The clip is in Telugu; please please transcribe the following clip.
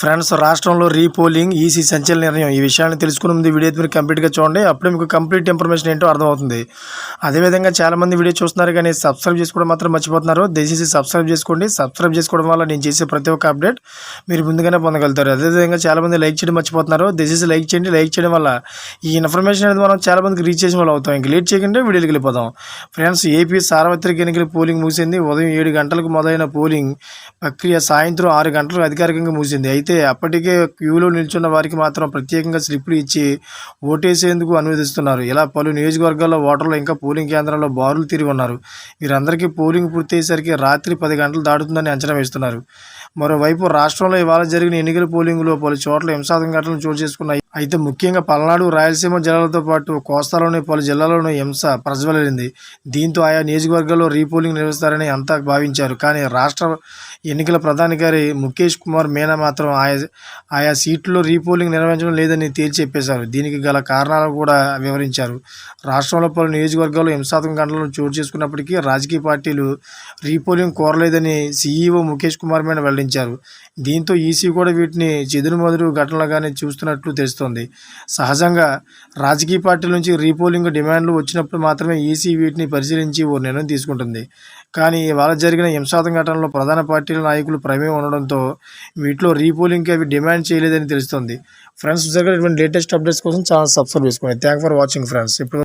ఫ్రెండ్స్ రాష్ట్రంలో రీపోలింగ్ ఈసీ సంచలన నిర్ణయం. ఈ విషయాన్ని తెలుసుకుని ముందు వీడియో మీరు కంప్లీట్గా చూడండి. అప్పుడే మీకు కంప్లీట్ ఇన్ఫర్మేషన్ ఏంటో అర్థమవుతుంది. అదేవిధంగా చాలామంది వీడియో చూస్తున్నారు కానీ సబ్స్క్రైబ్ చేసుకోవడం మాత్రం మర్చిపోతున్నారు. దయచేసి సబ్స్క్రైబ్ చేసుకోండి. సబ్స్క్రైబ్ చేసుకోవడం వల్ల నేను చేసే ప్రతి ఒక్క అప్డేట్ మీరు ముందుగానే పొందగలుగుతారు. అదేవిధంగా చాలామంది లైక్ చేయడం మర్చిపోతున్నారు. దయచేసి లైక్ చేయండి. లైక్ చేయడం వల్ల ఈ ఇన్ఫర్మేషన్ అనేది మనం చాలామందికి రీచ్ చేసిన వాళ్ళు అవుతాం. ఇంక లేట్ చేయకుండా వీడియోకి వెళ్ళిపోదాం. ఫ్రెండ్స్ ఏపీ సార్వత్రిక ఎన్నికల పోలింగ్ ముగిసింది. ఉదయం ఏడు గంటలకు మొదలైన పోలింగ్ ప్రక్రియ సాయంత్రం ఆరు గంటలకు అధికారికంగా ముగిసింది. అయితే అప్పటికే క్యూలో నిల్చున్న వారికి మాత్రం ప్రత్యేకంగా స్లిప్లు ఇచ్చి ఓటేసేందుకు అనువదిస్తున్నారు ఇలా పలు నియోజకవర్గాల్లో ఓటర్లు ఇంకా పోలింగ్ కేంద్రాల్లో బారులు తిరిగి ఉన్నారు. వీరందరికీ పోలింగ్ పూర్తయ్యేసరికి రాత్రి పది గంటలు దాటుతుందని అంచనా వేస్తున్నారు. మరోవైపు రాష్ట్రంలో ఇవాళ జరిగిన ఎన్నికల పోలింగ్లో పలు చోట్ల హింసాత్మక ఘటనలు చోటు చేసుకున్నాయి. అయితే ముఖ్యంగా పల్నాడు రాయలసీమ జిల్లాలతో పాటు కోస్తాలోని పలు జిల్లాల్లోనూ హింస ప్రజ్వలింది. దీంతో ఆయా నియోజకవర్గాల్లో రీపోలింగ్ నిర్వహిస్తారని అంతా భావించారు. కానీ రాష్ట్ర ఎన్నికల ప్రధానికారి ముఖేష్ కుమార్ మీనా మాత్రం ఆయా ఆయా సీట్లలో రీపోలింగ్ నిర్వహించడం లేదని తేల్చి చెప్పేశారు దీనికి గల కారణాలు కూడా వివరించారు. రాష్ట్రంలో పలు నియోజకవర్గాల్లో హింసాత్మక ఘటనలు చోటు చేసుకున్నప్పటికీ రాజకీయ పార్టీలు repolling కోరలేదని C E O Mukesh Kumar Meena వెల్లడించారు. దీంతో ఈసీ కూడా వీటిని చెదురుమదురు ఘటనలుగానే చూస్తున్నట్లు తెలుస్తోంది. సహజంగా రాజకీయ పార్టీల నుంచి రీపోలింగ్ డిమాండ్లు వచ్చినప్పుడు మాత్రమే ఈసీ వీటిని పరిశీలించి ఓ నిర్ణయం తీసుకుంటుంది. కానీ ఇవాళ జరిగిన హింసాతం ఘటనలో ప్రధాన పార్టీల నాయకులు ప్రమేయం ఉండడంతో వీటిలో రీపోలింగ్కి అవి డిమాండ్ చేయలేదని తెలుస్తోంది. ఫ్రెండ్స్ జరిగినటువంటి లేటెస్ట్ అప్డేట్స్ కోసం ఛానల్ సబ్స్క్రైబ్ చేసుకోండి థ్యాంక్ ఫర్ వాచింగ్ ఫ్రెండ్స్. ఇప్పుడు